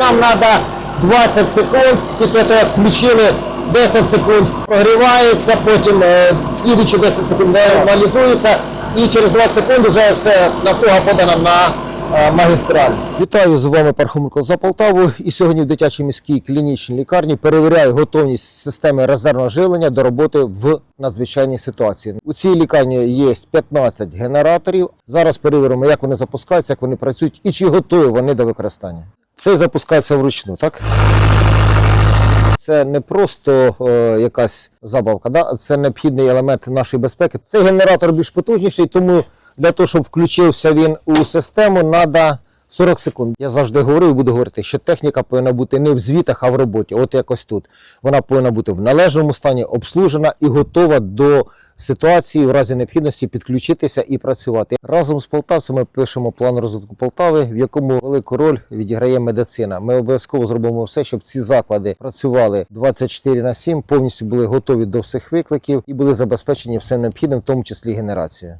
Нам треба 20 секунд, після того, як включили 10 секунд прогрівається, потім е, слідуючі 10 секунд нормалізується і через 20 секунд вже все напруга подана на е, магістраль. Вітаю з вами Пархоменко за Полтаву. І сьогодні в дитячій міській клінічній лікарні перевіряю готовність системи резервного живлення до роботи в надзвичайній ситуації. У цій лікарні є 15 генераторів. Зараз перевіримо, як вони запускаються, як вони працюють і чи готові вони до використання. Це запускається вручну, так? Це не просто е, якась забавка, да? це необхідний елемент нашої безпеки. Цей генератор більш потужніший, тому для того, щоб включився він у систему, треба 40 секунд. Я завжди говорив і буду говорити, що техніка повинна бути не в звітах, а в роботі. От якось тут. Вона повинна бути в належному стані, обслужена і готова до ситуації в разі необхідності підключитися і працювати. Разом з полтавцями пишемо план розвитку Полтави, в якому велику роль відіграє медицина. Ми обов'язково зробимо все, щоб ці заклади працювали 24 на 7, повністю були готові до всіх викликів і були забезпечені всім необхідним, в тому числі генерацією.